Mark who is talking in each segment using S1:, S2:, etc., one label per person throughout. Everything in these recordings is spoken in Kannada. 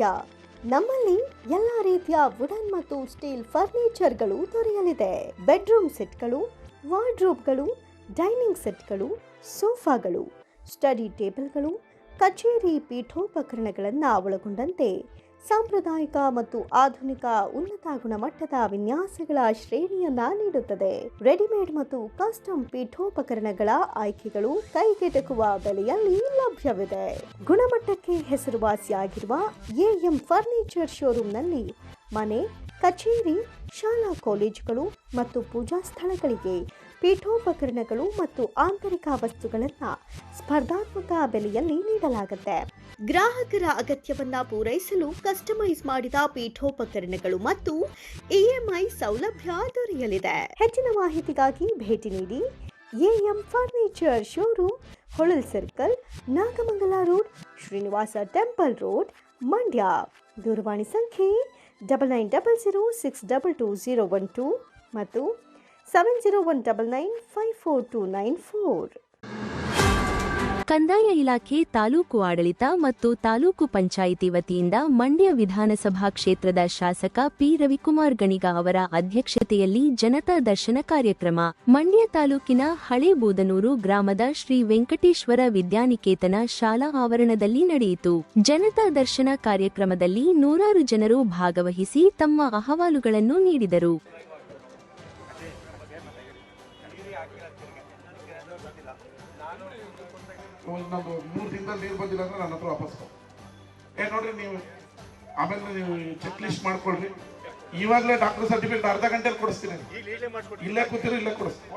S1: ಮಂಡ್ಯ ನಮ್ಮಲ್ಲಿ ಎಲ್ಲಾ ರೀತಿಯ ವುಡನ್ ಮತ್ತು ಸ್ಟೀಲ್ ಫರ್ನಿಚರ್ಗಳು ದೊರೆಯಲಿದೆ. ಬೆಡ್ರೂಮ್ ಸೆಟ್ಗಳು ವಾರ್ಡ್ರೋಬ್ಗಳು ಡೈನಿಂಗ್ ಸೆಟ್ಗಳು ಸೋಫಾಗಳು ಸ್ಟಡಿ ಟೇಬಲ್ಗಳು ಕಚೇರಿ ಪೀಠೋಪಕರಣಗಳನ್ನು ಒಳಗೊಂಡಂತೆ ಸಾಂಪ್ರದಾಯಿಕ ಮತ್ತು ಆಧುನಿಕ ಉನ್ನತ ಗುಣಮಟ್ಟದ ವಿನ್ಯಾಸಗಳ ಶ್ರೇಣಿಯನ್ನ ನೀಡುತ್ತದೆ. ರೆಡಿಮೇಡ್ ಮತ್ತು ಕಸ್ಟಮ್ ಪೀಠೋಪಕರಣಗಳ ಆಯ್ಕೆಗಳು ಕೈಗೆಟಕುವ ಬೆಲೆಯಲ್ಲಿ ಲಭ್ಯವಿದೆ. ಗುಣಮಟ್ಟಕ್ಕೆ ಹೆಸರುವಾಸಿಯಾಗಿರುವ ಎಎಂ ಫರ್ನಿಚರ್ ಶೋರೂಮ್ನಲ್ಲಿ ಮನೆ, ಕಚೇರಿ, ಶಾಲಾ ಕಾಲೇಜುಗಳು ಮತ್ತು ಪೂಜಾ ಸ್ಥಳಗಳಿಗೆ ಪೀಠೋಪಕರಣಗಳು ಮತ್ತು ಆಂತರಿಕ ವಸ್ತುಗಳನ್ನು ಸ್ಪರ್ಧಾತ್ಮಕ ಬೆಲೆಯಲ್ಲಿ ನೀಡಲಾಗುತ್ತೆ. ಗ್ರಾಹಕರ ಅಗತ್ಯವನ್ನ ಪೂರೈಸಲು ಕಸ್ಟಮೈಸ್ ಮಾಡಿದ ಪೀಠೋಪಕರಣಗಳು ಮತ್ತು ಇಎಂಐ ಸೌಲಭ್ಯ ದೊರೆಯಲಿದೆ. ಹೆಚ್ಚಿನ ಮಾಹಿತಿಗಾಗಿ ಭೇಟಿ ನೀಡಿ AM furniture showroom, Holal circle, Nagamangala road, Srinivasa temple road, Mandya. ದೂರವಾಣಿ ಸಂಖ್ಯೆ double nine double zero six double two zero one two ಮತ್ತು seven zero one double nine five four two nine four
S2: ಕಂದಾಯ ಇಲಾಖೆ ತಾಲೂಕು ಆಡಳಿತ ಮತ್ತು ತಾಲೂಕು ಪಂಚಾಯಿತಿ ವತಿಯಿಂದ ಮಂಡ್ಯ ವಿಧಾನಸಭಾ ಕ್ಷೇತ್ರದ ಶಾಸಕ ಪಿ ರವಿಕುಮಾರ್ ಗಣಿಗ ಅವರ ಅಧ್ಯಕ್ಷತೆಯಲ್ಲಿ ಜನತಾ ದರ್ಶನ ಕಾರ್ಯಕ್ರಮ. ಮಂಡ್ಯ ತಾಲೂಕಿನ ಹಳೆ ಬೋದನೂರು ಗ್ರಾಮದ ಶ್ರೀ ವೆಂಕಟೇಶ್ವರ ವಿದ್ಯಾನಿಕೇತನ ಶಾಲಾ ಆವರಣದಲ್ಲಿ ನಡೆಯಿತು. ಜನತಾ ದರ್ಶನ ಕಾರ್ಯಕ್ರಮದಲ್ಲಿ ನೂರಾರು ಜನರು ಭಾಗವಹಿಸಿ ತಮ್ಮ ಅಹವಾಲುಗಳನ್ನು ನೀಡಿದರು.
S3: ಇನ್ನೊಂದು ಮೂರು ದಿನದಲ್ಲಿ ನೀರು ಬಂದಿಲ್ಲ ಅಂದ್ರೆ ನನ್ನ ಹತ್ರ ವಾಪಸ್ ಏ, ನೋಡ್ರಿ ನೀವು, ಆಮೇಲೆ ನೀವು ಚೆಕ್ ಲಿಸ್ಟ್ ಮಾಡ್ಕೊಳ್ರಿ. ಇವಾಗಲೇ ಡಾಕ್ಟರ್ ಸರ್ಟಿಫಿಕೇಟ್ ಅರ್ಧ ಗಂಟೆಲಿ ಕೊಡಿಸ್ತೀನಿ. ಇಲ್ಲೇ ಕೂತಿರಿ, ಇಲ್ಲೇ ಕೊಡಿಸ್ತೀನಿ.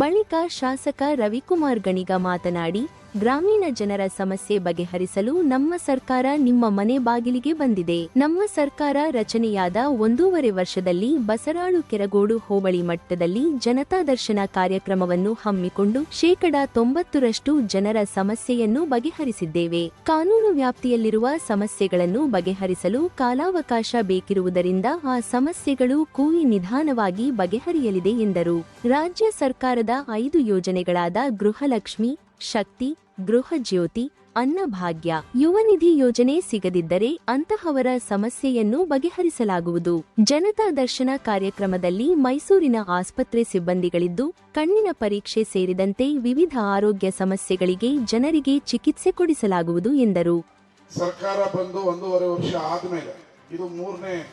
S2: ಬಳಿಕ ಶಾಸಕ ರವಿಕುಮಾರ್ ಗಣಿಗ ಮಾತನಾಡಿ ಗ್ರಾಮೀಣ ಜನರ ಸಮಸ್ಯೆ ಬಗೆಹರಿಸಲು ನಮ್ಮ ಸರ್ಕಾರ ನಿಮ್ಮ ಮನೆ ಬಾಗಿಲಿಗೆ ಬಂದಿದೆ. ನಮ್ಮ ಸರ್ಕಾರ ರಚನೆಯಾದ ಒಂದೂವರೆ ವರ್ಷದಲ್ಲಿ ಬಸರಾಳು ಕೆರಗೋಡು ಹೋಬಳಿ ಮಟ್ಟದಲ್ಲಿ ಜನತಾ ದರ್ಶನ ಕಾರ್ಯಕ್ರಮವನ್ನು ಹಮ್ಮಿಕೊಂಡು ಶೇಕಡಾ ತೊಂಬತ್ತರಷ್ಟು ಜನರ ಸಮಸ್ಯೆಯನ್ನು ಬಗೆಹರಿಸಿದ್ದೇವೆ. ಕಾನೂನು ವ್ಯಾಪ್ತಿಯಲ್ಲಿರುವ ಸಮಸ್ಯೆಗಳನ್ನು ಬಗೆಹರಿಸಲು ಕಾಲಾವಕಾಶ ಬೇಕಿರುವುದರಿಂದ ಆ ಸಮಸ್ಯೆಗಳು ಕೂಯಿ ನಿಧಾನವಾಗಿ ಬಗೆಹರಿಯಲಿದೆ ಎಂದರು. ರಾಜ್ಯ ಸರ್ಕಾರದ ಐದು ಯೋಜನೆಗಳಾದ ಗೃಹಲಕ್ಷ್ಮಿ ಶಕ್ತಿ, ಗೃಹ ಜ್ಯೋತಿ ಅನ್ನಭಾಗ್ಯ ಯುವನಿಧಿ ಯೋಜನೆ ಸಿಗದಿದ್ದರೆ ಅಂತಹವರ ಸಮಸ್ಯೆಯನ್ನು ಬಗೆಹರಿಸಲಾಗುವುದು. ಜನತಾ ದರ್ಶನ ಕಾರ್ಯಕ್ರಮದಲ್ಲಿ ಮೈಸೂರಿನ ಆಸ್ಪತ್ರೆ ಸಿಬ್ಬಂದಿಗಳಿದ್ದು, ಕಣ್ಣಿನ ಪರೀಕ್ಷೆ ಸೇರಿದಂತೆ ವಿವಿಧ ಆರೋಗ್ಯ ಸಮಸ್ಯೆಗಳಿಗೆ ಜನರಿಗೆ ಚಿಕಿತ್ಸೆ ಕೊಡಿಸಲಾಗುವುದು ಎಂದರು.
S3: ಸರ್ಕಾರ ಬಂದು ಒಂದೂವರೆ ವರ್ಷ ಆದ್ಮೇಲೆ, ಇದು ಮೂರನೇ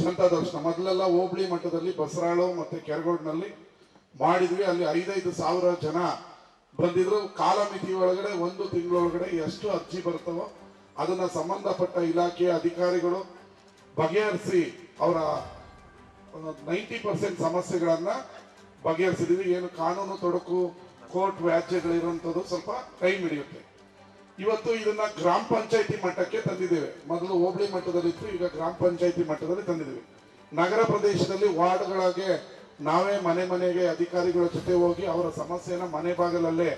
S3: ಜನತಾ ದರ್ಶನ. ಮೊದಲೆಲ್ಲ ಹೋಬಳಿ ಮಟ್ಟದಲ್ಲಿ ಬಸರಾಳು ಮತ್ತೆ ಕೆರಗೋಡ್ನಲ್ಲಿ ಮಾಡಿದ್ವಿ. ಅಲ್ಲಿ ಐದೈದು ಸಾವಿರ ಜನ ಬಂದಿದ್ರು. ಕಾಲಮಿತಿ ಒಳಗಡೆ ಒಂದು ತಿಂಗಳೊಳಗಡೆ ಎಷ್ಟು ಅರ್ಜಿ ಬರ್ತವೋ ಅದನ್ನ ಸಂಬಂಧಪಟ್ಟ ಇಲಾಖೆಯ ಅಧಿಕಾರಿಗಳು ಬಗೆಹರಿಸಿ ಅವರ ನೈಂಟಿ ಪರ್ಸೆಂಟ್ ಸಮಸ್ಯೆಗಳನ್ನ ಬಗೆಹರಿಸಿದೀವಿ. ಏನು ಕಾನೂನು ತೊಡಕು, ಕೋರ್ಟ್ ವ್ಯಾಜ್ಯಗಳಿರುವಂಥದ್ದು ಸ್ವಲ್ಪ ಟೈಮ್ ಹಿಡಿಯುತ್ತೆ. ಇವತ್ತು ಇದನ್ನ ಗ್ರಾಮ ಪಂಚಾಯತಿ ಮಟ್ಟಕ್ಕೆ ತಂದಿದ್ದೇವೆ. ಮೊದಲು ಹೋಬಳಿ ಮಟ್ಟದಲ್ಲಿತ್ತು, ಈಗ ಗ್ರಾಮ ಪಂಚಾಯತಿ ಮಟ್ಟದಲ್ಲಿ ತಂದಿದ್ದೇವೆ. ನಗರ ಪ್ರದೇಶದಲ್ಲಿ ವಾರ್ಡ್ಗಳಿಗೆ ನಾವೇ ಮನೆ ಮನೆಗೆ ಅಧಿಕಾರಿಗಳ ಜೊತೆ ಹೋಗಿ ಅವರ ಸಮಸ್ಯೆನ ಮನೆ ಬಾಗಿಲಲ್ಲೇ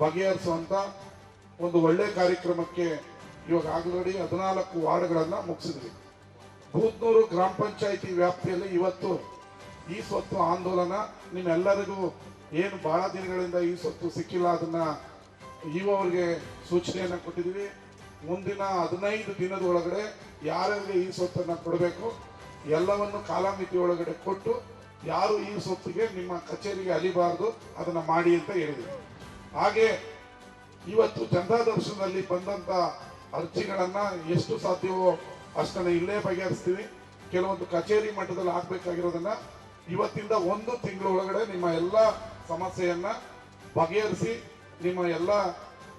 S3: ಬಗೆಹರಿಸುವಂತ ಒಂದು ಒಳ್ಳೆ ಕಾರ್ಯಕ್ರಮಕ್ಕೆ ಇವಾಗ ಆಲ್ರೆಡಿ ಹದಿನಾಲ್ಕು ವಾರ್ಡ್ಗಳನ್ನ ಮುಗಿಸಿದ್ವಿ. ಬೂತ್ನೂರು ಗ್ರಾಮ ಪಂಚಾಯಿತಿ ವ್ಯಾಪ್ತಿಯಲ್ಲಿ ಇವತ್ತು ಈ ಸ್ವತ್ತು ಆಂದೋಲನ, ನಿಮ್ಮೆಲ್ಲರಿಗೂ ಏನು ಬಹಳ ದಿನಗಳಿಂದ ಈ ಸ್ವತ್ತು ಸಿಕ್ಕಿಲ್ಲ ಅದನ್ನ ಇವರಿಗೆ ಸೂಚನೆಯನ್ನು ಕೊಟ್ಟಿದ್ದೀವಿ ಮುಂದಿನ ಹದಿನೈದು ದಿನದ ಒಳಗಡೆ ಯಾರ್ಯಾರಿಗೆ ಈ ಸ್ವತ್ತನ್ನು ಕೊಡಬೇಕು, ಎಲ್ಲವನ್ನು ಕಾಲಮಿತಿ ಒಳಗಡೆ ಕೊಟ್ಟು ಯಾರು ಈ ಸೊತ್ತಿಗೆ ನಿಮ್ಮ ಕಚೇರಿಗೆ ಅಲಿಬಾರದು ಅದನ್ನ ಮಾಡಿ ಅಂತ ಹೇಳಿದೆ ಹಾಗೆ ಇವತ್ತು ಜನತಾ ದರ್ಶನದಲ್ಲಿ ಬಂದಂತ ಅರ್ಜಿಗಳನ್ನ ಎಷ್ಟು ಸಾಧ್ಯವೋ ಅಷ್ಟನ್ನು ಇಲ್ಲೇ ಬಗೆಹರಿಸ್ತೀವಿ. ಕೆಲವೊಂದು ಕಚೇರಿ ಮಟ್ಟದಲ್ಲಿ ಆಗ್ಬೇಕಾಗಿರೋದನ್ನ ಇವತ್ತಿಂದ ಒಂದು ತಿಂಗಳ ಒಳಗಡೆ ನಿಮ್ಮ ಎಲ್ಲ ಸಮಸ್ಯೆಯನ್ನ ಬಗೆಹರಿಸಿ ನಿಮ್ಮ ಎಲ್ಲ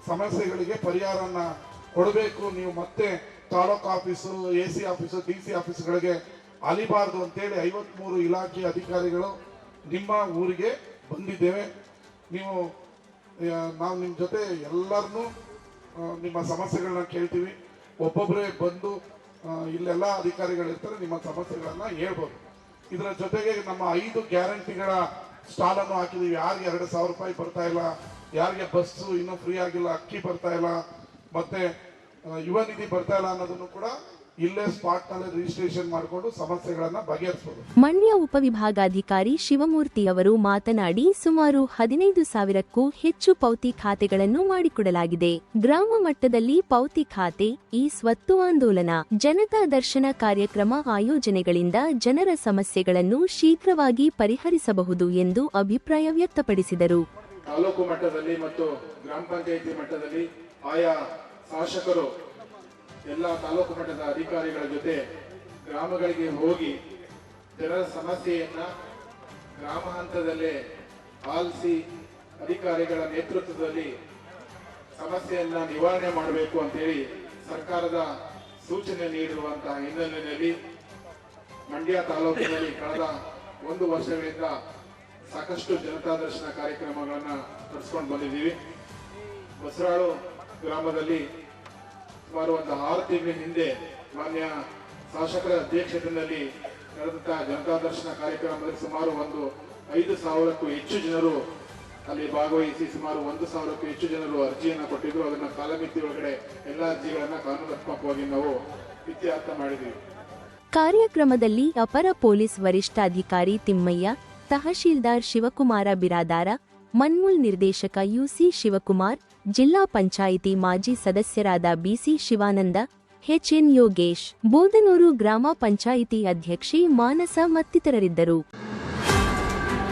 S3: ಸಮಸ್ಯೆಗಳಿಗೆ ಪರಿಹಾರನ ಕೊಡಬೇಕು. ನೀವು ಮತ್ತೆ taluk office, A C office, D C ಆಫೀಸ್ಗಳಿಗೆ ಅಲಿಬಾರ್ದು ಅಂತೇಳಿ ಐವತ್ಮೂರು ಇಲಾಖೆ ಅಧಿಕಾರಿಗಳು ನಿಮ್ಮ ಊರಿಗೆ ಬಂದಿದ್ದೇವೆ. ನೀವು ನಾವು ನಿಮ್ಮ ಜೊತೆ ಎಲ್ಲರನ್ನೂ ನಿಮ್ಮ ಸಮಸ್ಯೆಗಳನ್ನ ಕೇಳ್ತೀವಿ. ಒಬ್ಬೊಬ್ಬರೇ ಬಂದು ಇಲ್ಲೆಲ್ಲ ಅಧಿಕಾರಿಗಳಿರ್ತಾರೆ, ನಿಮ್ಮ ಸಮಸ್ಯೆಗಳನ್ನ ಹೇಳ್ಬೋದು. ಇದರ ಜೊತೆಗೆ ನಮ್ಮ ಐದು ಗ್ಯಾರಂಟಿಗಳ ಸ್ಟಾಲನ್ನು ಹಾಕಿದ್ದೀವಿ ಯಾರಿಗೆ ಎರಡು ಸಾವಿರ ರೂಪಾಯಿ ಬರ್ತಾ ಇಲ್ಲ, ಯಾರಿಗೆ ಬಸ್ಸು ಇನ್ನೂ ಫ್ರೀ ಆಗಿಲ್ಲ, ಅಕ್ಕಿ ಬರ್ತಾ ಇಲ್ಲ, ಮತ್ತೆ ಯುವ ನಿಧಿ ಬರ್ತಾ ಇಲ್ಲ ಅನ್ನೋದನ್ನು ಕೂಡ ಇಲ್ಲೇ ಸ್ಪಾಟ್ನಲ್ಲಿ ರಿಜಿಸ್ಟ್ರೇಷನ್ ಮಾಡಿಕೊಂಡು ಸಮಸ್ಯೆಗಳನ್ನ ಬಗೆಹರಿಸಬಹುದು
S2: ಮಂಡ್ಯ ಉಪವಿಭಾಗಾಧಿಕಾರಿ ಶಿವಮೂರ್ತಿ ಅವರು ಮಾತನಾಡಿ ಸುಮಾರು ಹದಿನೈದು ಸಾವಿರಕ್ಕೂ ಹೆಚ್ಚು ಪೌತಿ ಖಾತೆಗಳನ್ನು ಮಾಡಿಕೊಡಲಾಗಿದೆ. ಗ್ರಾಮ ಮಟ್ಟದಲ್ಲಿ ಪೌತಿ ಖಾತೆ ಈ ಸ್ವತ್ತು ಆಂದೋಲನ ಜನತಾ ದರ್ಶನ ಕಾರ್ಯಕ್ರಮ ಆಯೋಜನೆಗಳಿಂದ ಜನರ ಸಮಸ್ಯೆಗಳನ್ನು ಶೀಘ್ರವಾಗಿ ಪರಿಹರಿಸಬಹುದು ಎಂದು ಅಭಿಪ್ರಾಯ ವ್ಯಕ್ತಪಡಿಸಿದರು.
S4: ತಾಲೂಕು ಮಟ್ಟದಲ್ಲಿ ಮತ್ತು ಗ್ರಾಮ ಪಂಚಾಯಿತಿ ಮಟ್ಟದಲ್ಲಿ ಆಯಾ ಶಾಸಕರು ಎಲ್ಲ ತಾಲೂಕು ಮಟ್ಟದ ಅಧಿಕಾರಿಗಳ ಜೊತೆ ಗ್ರಾಮಗಳಿಗೆ ಹೋಗಿ ಜನರ ಸಮಸ್ಯೆಯನ್ನ ಗ್ರಾಮ ಹಂತದಲ್ಲೇ ಆಲಿಸಿ ಅಧಿಕಾರಿಗಳ ನೇತೃತ್ವದಲ್ಲಿ ಸಮಸ್ಯೆಯನ್ನ ನಿವಾರಣೆ ಮಾಡಬೇಕು ಅಂತೇಳಿ ಸರ್ಕಾರದ ಸೂಚನೆ ನೀಡಿರುವಂತಹ ಹಿನ್ನೆಲೆಯಲ್ಲಿ ಮಂಡ್ಯ ತಾಲೂಕಿನಲ್ಲಿ ಕಳೆದ ಒಂದು ವರ್ಷಗಳಿಂದ ಸಾಕಷ್ಟು ಜನತಾ ದರ್ಶನ ಕಾರ್ಯಕ್ರಮಗಳನ್ನು ನಡೆಸ್ಕೊಂಡು ಬಂದಿದ್ದೀವಿ. ಬಸರಾಳು ಗ್ರಾಮದಲ್ಲಿ ಸುಮಾರು ಒಂದು ಆರು ತಿಂಗಳ ಹಿಂದೆ ಮಾನ್ಯ ಶಾಸಕರ ಅಧ್ಯಕ್ಷತೆಯಲ್ಲಿ ನಡೆದಂತಹ ಜನತಾ ದರ್ಶನ ಕಾರ್ಯಕ್ರಮದಲ್ಲಿ ಸುಮಾರು ಒಂದು ಐದು ಸಾವಿರಕ್ಕೂ ಹೆಚ್ಚು ಜನರು ಅಲ್ಲಿ ಭಾಗವಹಿಸಿ ಸುಮಾರು ಒಂದು ಸಾವಿರಕ್ಕೂ ಹೆಚ್ಚು ಜನರು ಅರ್ಜಿಯನ್ನು ಕೊಟ್ಟಿದ್ರು. ಅದನ್ನ ಕಾಲಮಿತಿ ಒಳಗಡೆ ಎಲ್ಲ ಅರ್ಜಿಗಳನ್ನು ಕಾನೂನಾತ್ಮಕವಾಗಿ ನಾವು ಇತ್ಯರ್ಥ ಮಾಡಿದ್ವಿ.
S2: ಕಾರ್ಯಕ್ರಮದಲ್ಲಿ ಅಪರ ಪೊಲೀಸ್ ವರಿಷ್ಠಾಧಿಕಾರಿ ತಿಮ್ಮಯ್ಯ, ತಹಶೀಲ್ದಾರ್ ಶಿವಕುಮಾರ ಬಿರಾದಾರ, ಮನ್ಮೂಲ್ ನಿರ್ದೇಶಕ ಯುಸಿ ಶಿವಕುಮಾರ್ ಜಿಲ್ಲಾ ಪಂಚಾಯಿತಿ ಮಾಜಿ ಸದಸ್ಯರಾದ ಬಿಸಿ ಶಿವಾನಂದ, ಎಚ್ಎನ್ ಯೋಗೇಶ್, ಬೋದನೂರು ಗ್ರಾಮ ಪಂಚಾಯಿತಿ ಅಧ್ಯಕ್ಷೆ ಮಾನಸ ಮತ್ತಿತರರಿದ್ದರು.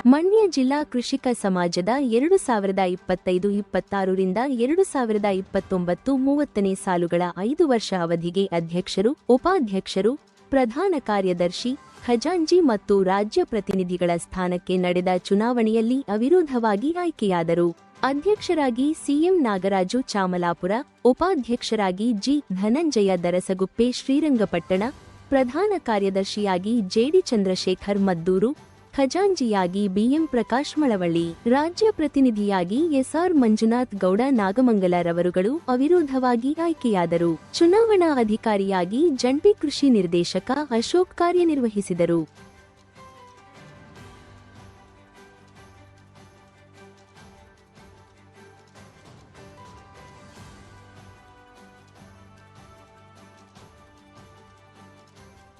S2: ಮಂಡ್ಯ ಜಿಲ್ಲಾ ಕೃಷಿಕ ಸಮಾಜದ ಎರಡು ಸಾವಿರದ ಇಪ್ಪತ್ತೈದು ಇಪ್ಪತ್ತಾರರಿಂದ ಎರಡು ಸಾವಿರದ ಇಪ್ಪತ್ತೊಂಬತ್ತು ಮೂವತ್ತನೇ ಸಾಲುಗಳ ಐದು ವರ್ಷ ಅವಧಿಗೆ ಅಧ್ಯಕ್ಷರು, ಉಪಾಧ್ಯಕ್ಷರು, ಪ್ರಧಾನ ಕಾರ್ಯದರ್ಶಿ, ಖಜಾಂಜಿ ಮತ್ತು ರಾಜ್ಯ ಪ್ರತಿನಿಧಿಗಳ ಸ್ಥಾನಕ್ಕೆ ನಡೆದ ಚುನಾವಣೆಯಲ್ಲಿ ಅವಿರೋಧವಾಗಿ ಆಯ್ಕೆಯಾದರು. ಅಧ್ಯಕ್ಷರಾಗಿ ಸಿಎಂ ನಾಗರಾಜು ಚಾಮಲಾಪುರ, ಉಪಾಧ್ಯಕ್ಷರಾಗಿ ಜಿ ಧನಂಜಯ ದರಸಗುಪ್ಪೆ ಶ್ರೀರಂಗಪಟ್ಟಣ, ಪ್ರಧಾನ ಕಾರ್ಯದರ್ಶಿಯಾಗಿ ಜೆಡಿ ಚಂದ್ರಶೇಖರ್ ಮದ್ದೂರು ಖಜಾಂಜಿಯಾಗಿ ಬಿಎಂ ಪ್ರಕಾಶ್ ಮಳವಳ್ಳಿ, ರಾಜ್ಯ ಪ್ರತಿನಿಧಿಯಾಗಿ ಎಸ್ಆರ್ ಮಂಜುನಾಥ್ ಗೌಡ ನಾಗಮಂಗಲರವರುಗಳು ಅವಿರೋಧವಾಗಿ ಆಯ್ಕೆಯಾದರು. ಚುನಾವಣಾ ಅಧಿಕಾರಿಯಾಗಿ ಜಂಟಿ ಕೃಷಿ ನಿರ್ದೇಶಕ ಅಶೋಕ್ ಕಾರ್ಯನಿರ್ವಹಿಸಿದರು.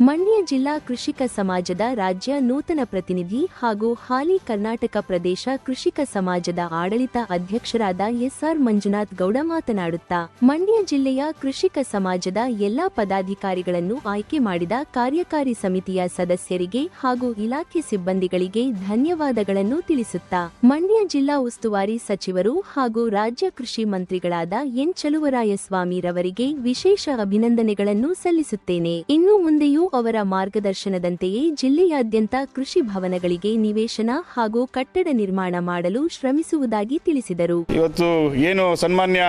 S2: ಮಂಡ್ಯ ಜಿಲ್ಲಾ ಕೃಷಿಕ ಸಮಾಜದ ರಾಜ್ಯ ನೂತನ ಪ್ರತಿನಿಧಿ ಹಾಗೂ ಹಾಲಿ ಕರ್ನಾಟಕ ಪ್ರದೇಶ ಕೃಷಿಕ ಸಮಾಜದ ಆಡಳಿತ ಅಧ್ಯಕ್ಷರಾದ ಎಸ್ಆರ್ ಮಂಜುನಾಥ್ ಗೌಡ ಮಾತನಾಡುತ್ತಾ, ಮಂಡ್ಯ ಜಿಲ್ಲೆಯ ಕೃಷಿಕ ಸಮಾಜದ ಎಲ್ಲಾ ಪದಾಧಿಕಾರಿಗಳನ್ನು ಆಯ್ಕೆ ಮಾಡಿದ ಕಾರ್ಯಕಾರಿ ಸಮಿತಿಯ ಸದಸ್ಯರಿಗೆ ಹಾಗೂ ಇಲಾಖೆ ಸಿಬ್ಬಂದಿಗಳಿಗೆ ಧನ್ಯವಾದಗಳನ್ನು ತಿಳಿಸುತ್ತಾ, ಮಂಡ್ಯ ಜಿಲ್ಲಾ ಉಸ್ತುವಾರಿ ಸಚಿವರು ಹಾಗೂ ರಾಜ್ಯ ಕೃಷಿ ಮಂತ್ರಿಗಳಾದ ಎನ್ ಚಲುವರಾಯಸ್ವಾಮಿರವರಿಗೆ ವಿಶೇಷ ಅಭಿನಂದನೆಗಳನ್ನು ಸಲ್ಲಿಸುತ್ತೇನೆ. ಇನ್ನು ಮುಂದೆಯೂ ಅವರ ಮಾರ್ಗದರ್ಶನದಂತೆಯೇ ಜಿಲ್ಲೆಯಾದ್ಯಂತ ಕೃಷಿ ಭವನಗಳಿಗೆ ನಿವೇಶನ ಹಾಗೂ ಕಟ್ಟಡ ನಿರ್ಮಾಣ ಮಾಡಲು ಶ್ರಮಿಸುವುದಾಗಿ ತಿಳಿಸಿದರು.
S5: ಇವತ್ತು ಏನು ಸನ್ಮಾನ್ಯ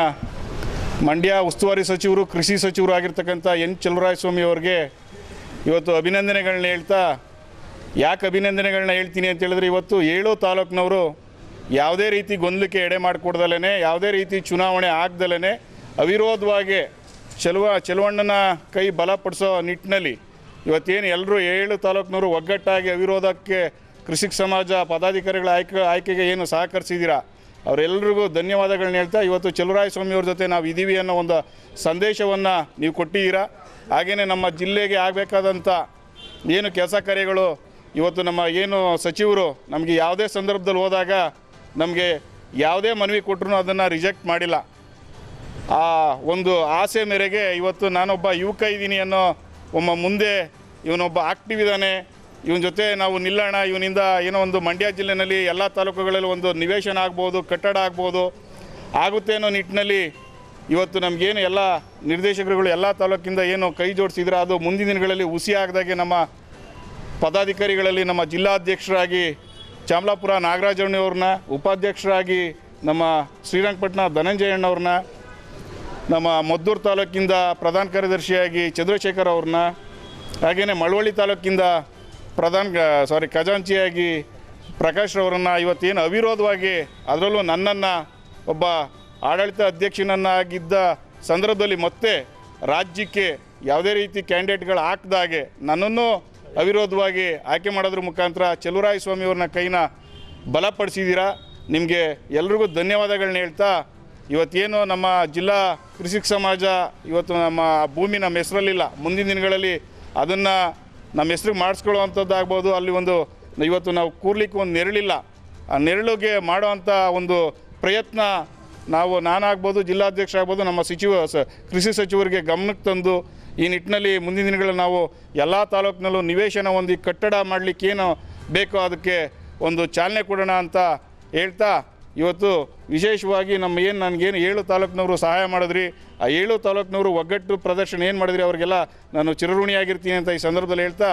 S5: ಮಂಡ್ಯ ಉಸ್ತುವಾರಿ ಸಚಿವರು, ಕೃಷಿ ಸಚಿವರು ಆಗಿರ್ತಕ್ಕಂಥ ಎನ್ ಚಲುವರಾಯಸ್ವಾಮಿ ಅವರಿಗೆ ಇವತ್ತು ಅಭಿನಂದನೆಗಳನ್ನ ಹೇಳ್ತಾ, ಯಾಕೆ ಅಭಿನಂದನೆಗಳನ್ನ ಹೇಳ್ತೀನಿ ಅಂತ ಹೇಳಿದ್ರೆ ಇವತ್ತು ಏಳು ತಾಲೂಕಿನವರು ಯಾವುದೇ ರೀತಿ ಗೊಂದಲಕ್ಕೆ ಎಡೆ ಮಾಡಿಕೊಡ್ದಲೇ ಯಾವುದೇ ರೀತಿ ಚುನಾವಣೆ ಆಗ್ದಲೇ ಅವಿರೋಧವಾಗಿ ಚಲುವ, ಚೆಲುವಣ್ಣನ ಕೈ ಬಲಪಡಿಸೋ ನಿಟ್ಟಿನಲ್ಲಿ ಇವತ್ತೇನು ಎಲ್ಲರೂ ಏಳು ತಾಲೂಕಿನವರು ಒಗ್ಗಟ್ಟಾಗಿ ಅವಿರೋಧಕ್ಕೆ ಕೃಷಿಕ ಸಮಾಜ ಪದಾಧಿಕಾರಿಗಳ ಆಯ್ಕೆ ಆಯ್ಕೆಗೆ ಏನು ಸಹಕರಿಸಿದ್ದೀರಾ? ಅವರೆಲ್ಲರಿಗೂ ಧನ್ಯವಾದಗಳನ್ನ ಹೇಳ್ತಾ ಇವತ್ತು ಸ್ವಾಮಿಯವ್ರ ಜೊತೆ ನಾವು ಇದ್ದೀವಿ ಅನ್ನೋ ಒಂದು ಸಂದೇಶವನ್ನು ನೀವು ಕೊಟ್ಟಿದ್ದೀರಾ? ಹಾಗೆಯೇ ನಮ್ಮ ಜಿಲ್ಲೆಗೆ ಆಗಬೇಕಾದಂಥ ಏನು ಕೆಲಸ ಕಾರ್ಯಗಳು, ಇವತ್ತು ನಮ್ಮ ಏನು ಸಚಿವರು ನಮಗೆ ಯಾವುದೇ ಸಂದರ್ಭದಲ್ಲಿ ಹೋದಾಗ ನಮಗೆ ಯಾವುದೇ ಮನವಿ ಕೊಟ್ಟರು ಅದನ್ನು ರಿಜೆಕ್ಟ್ ಮಾಡಿಲ್ಲ. ಆ ಒಂದು ಆಸೆ ಮೇರೆಗೆ ಇವತ್ತು ನಾನೊಬ್ಬ ಯುವಕ ಇದ್ದೀನಿ ಅನ್ನೋ ಒಮ್ಮ ಮುಂದೆ ಇವನೊಬ್ಬ ಆಕ್ಟಿವ್ ಇದ್ದಾನೆ ಇವನ ಜೊತೆ ನಾವು ನಿಲ್ಲೋಣ. ಇವನಿಂದ ಏನೋ ಒಂದು ಮಂಡ್ಯ ಜಿಲ್ಲೆಯಲ್ಲಿ ಎಲ್ಲ ತಾಲೂಕುಗಳಲ್ಲಿ ಒಂದು ನಿವೇಶನ ಆಗ್ಬೋದು, ಕಟ್ಟಡ ಆಗ್ಬೋದು. ಆಗುತ್ತೆ ಅನ್ನೋ ನಿಟ್ಟಿನಲ್ಲಿ ಇವತ್ತು ನಮಗೇನು ಎಲ್ಲ ನಿರ್ದೇಶಕರುಗಳು ಎಲ್ಲ ತಾಲೂಕಿಂದ ಏನು ಕೈ ಜೋಡಿಸಿದ್ರೆ ಅದು ಮುಂದಿನ ದಿನಗಳಲ್ಲಿ ಹುಸಿ ಆಗದಾಗೆ ನಮ್ಮ ಪದಾಧಿಕಾರಿಗಳಲ್ಲಿ ನಮ್ಮ ಜಿಲ್ಲಾಧ್ಯಕ್ಷರಾಗಿ ಚಾಮಲಾಪುರ ನಾಗರಾಜಣ್ಣವ್ರನ್ನ, ಉಪಾಧ್ಯಕ್ಷರಾಗಿ ನಮ್ಮ ಶ್ರೀರಂಗಪಟ್ಟಣ ಧನಂಜಯಣ್ಣವ್ರನ್ನ ನಮ್ಮ ಮದ್ದೂರು ತಾಲೂಕಿಂದ ಪ್ರಧಾನ ಕಾರ್ಯದರ್ಶಿಯಾಗಿ ಚಂದ್ರಶೇಖರ್ ಅವ್ರನ್ನ ಹಾಗೆಯೇ ಮಳವಳ್ಳಿ ತಾಲೂಕಿಂದ ಪ್ರಧಾನ ಸಾರಿ ಖಜಾಂಚಿಯಾಗಿ ಪ್ರಕಾಶ್ ಅವರನ್ನು ಇವತ್ತೇನು ಅವಿರೋಧವಾಗಿ ಅದರಲ್ಲೂ ನನ್ನನ್ನು, ಒಬ್ಬ ಆಡಳಿತ ಅಧ್ಯಕ್ಷನನ್ನಾಗಿದ್ದ ಸಂದರ್ಭದಲ್ಲಿ ಮತ್ತೆ ರಾಜ್ಯಕ್ಕೆ ಯಾವುದೇ ರೀತಿ ಕ್ಯಾಂಡಿಡೇಟ್ಗಳು ಹಾಕ್ದಾಗೆ ನನ್ನನ್ನು ಅವಿರೋಧವಾಗಿ ಆಯ್ಕೆ ಮಾಡೋದ್ರ ಮುಖಾಂತರ ಚಲುವರಾಯ ಸ್ವಾಮಿಯವ್ರನ್ನ ಕೈನ ಬಲಪಡಿಸಿದ್ದೀರಾ ನಿಮಗೆ ಎಲ್ರಿಗೂ ಧನ್ಯವಾದಗಳನ್ನ ಹೇಳ್ತಾ ಇವತ್ತೇನು ನಮ್ಮ ಜಿಲ್ಲಾ ಕೃಷಿಕ ಸಮಾಜ ಇವತ್ತು ನಮ್ಮ ಭೂಮಿ ನಮ್ಮ ಹೆಸರಲ್ಲಿಲ್ಲ. ಮುಂದಿನ ದಿನಗಳಲ್ಲಿ ಅದನ್ನು ನಮ್ಮ ಹೆಸ್ರಿಗೆ ಮಾಡಿಸ್ಕೊಳ್ಳುವಂಥದ್ದಾಗ್ಬೋದು. ಅಲ್ಲಿ ಒಂದು ಇವತ್ತು ನಾವು ಕೂರ್ಲಿಕ್ಕೆ ಒಂದು ನೆರಳಿಲ್ಲ. ಆ ನೆರಳಿಗೆ ಮಾಡುವಂಥ ಒಂದು ಪ್ರಯತ್ನ ನಾವು ನಾನಾಗ್ಬೋದು ಜಿಲ್ಲಾಧ್ಯಕ್ಷ ಆಗ್ಬೋದು ನಮ್ಮ ಸಚಿವ ಸ ಕೃಷಿ ಸಚಿವರಿಗೆ ಗಮನಕ್ಕೆ ತಂದು ಈ ನಿಟ್ಟಿನಲ್ಲಿ ಮುಂದಿನ ದಿನಗಳಲ್ಲಿ ನಾವು ಎಲ್ಲ ತಾಲೂಕಿನಲ್ಲೂ ನಿವೇಶನ ಒಂದು ಕಟ್ಟಡ ಮಾಡಲಿಕ್ಕೇನು ಬೇಕೋ ಅದಕ್ಕೆ ಒಂದು ಚಾಲನೆ ಕೊಡೋಣ ಅಂತ ಹೇಳ್ತಾ ಇವತ್ತು ವಿಶೇಷವಾಗಿ ನಮ್ಮ ಏನು ನನಗೇನು ಏಳು ತಾಲೂಕಿನವರು ಸಹಾಯ ಮಾಡಿದ್ರಿ, ಆ ಏಳು ತಾಲೂಕಿನವರು ಒಗ್ಗಟ್ಟು ಪ್ರದರ್ಶನ ಏನು ಮಾಡಿದ್ರಿ ಅವರಿಗೆಲ್ಲ ನಾನು ಚಿರಋಣಿಯಾಗಿರ್ತೀನಿ ಅಂತ ಈ ಸಂದರ್ಭದಲ್ಲಿ ಹೇಳ್ತಾ